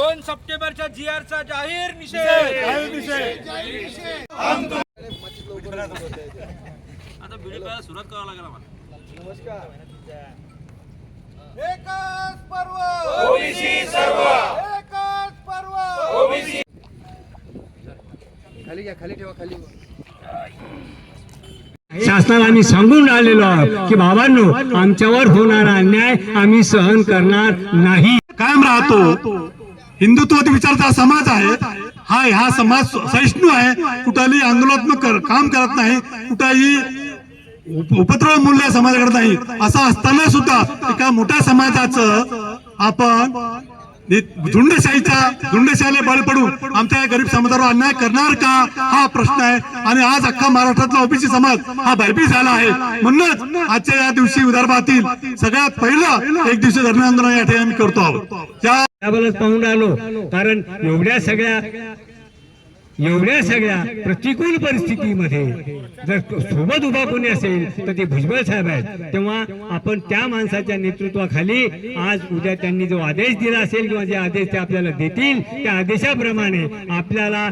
दोन सप्टेंबरच्या जी चा जाहीर निषेध. आता व्हिडिओ करायला सुरुवात करावं लागेल आम्हाला. एकच पर्व. ओबीसी सर्व. एकच पर्व. ओबीसी. शासनाला आम्ही सांगून राहिलेलो आहोत की बाबांनो आमच्यावर होणारा अन्याय आम्ही सहन करणार नाही. कायम राहतो. हिंदुत्व विचारचा समाज आहे. हा हा समाज सहिष्णू आहे. कुठलाही आंदोलनात्मक कर- काम करत नाही. कुठलाही उपद्रव मूल्य समाज नाही. असं असताना सुद्धा एका मोठ्या समाजाचं आपण धुंडशाहीचा धुंडशाहीला झुंडशाहीला बळ पडून आमच्या या गरीब समाजावर अन्याय करणार का? हा प्रश्न आहे. आणि आज अख्खा महाराष्ट्रातला ओबीसी समाज हा भयभीत झाला आहे. म्हणूनच आजच्या या दिवशी विदर्भातील सगळ्यात पहिलं एक दिवशी धरणे आंदोलन या ठिकाणी आम्ही करतो आहोत. त्याबद्दल पाहून राहिलो. कारण एवढ्या सगळ्या एवढ्या सगळ्या प्रतिकूल परिस्थितीमध्ये जर सोबत उभा कोणी असेल तर ते भुजबळ साहेब आहेत. तेव्हा आपण त्या माणसाच्या नेतृत्वाखाली आज उद्या त्यांनी जो आदेश दिला असेल किंवा जे आदेश ते आपल्याला देतील त्या आदेशाप्रमाणे आपल्याला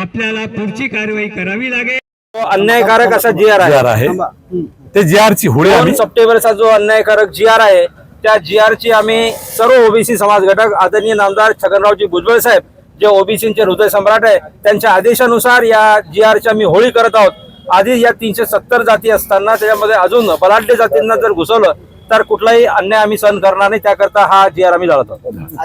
आपल्याला पुढची कारवाई करावी लागेल. अन्यायकारक असा जी आर आर आहे. ते जी आरची होळी आम्ही. दोन सप्टेंबरचा जो अन्यायकारक जी आर आहे त्या जी आरची आम्ही सर्व ओबीसी समाज घटक आदरणीय नामदार छगनरावजी भुजबळ साहेब जे ओबीसीचे हृदय सम्राट आहे त्यांच्या आदेशानुसार या जी आरच्या आम्ही होळी करत आहोत. आधी या तीनशे सत्तर जाती असताना त्याच्यामध्ये अजून बलाढ्य जातींना जर घुसवलं तर कुठलाही अन्याय आम्ही सहन करणार नाही. त्याकरता हा जी आर आम्ही लढत आहोत.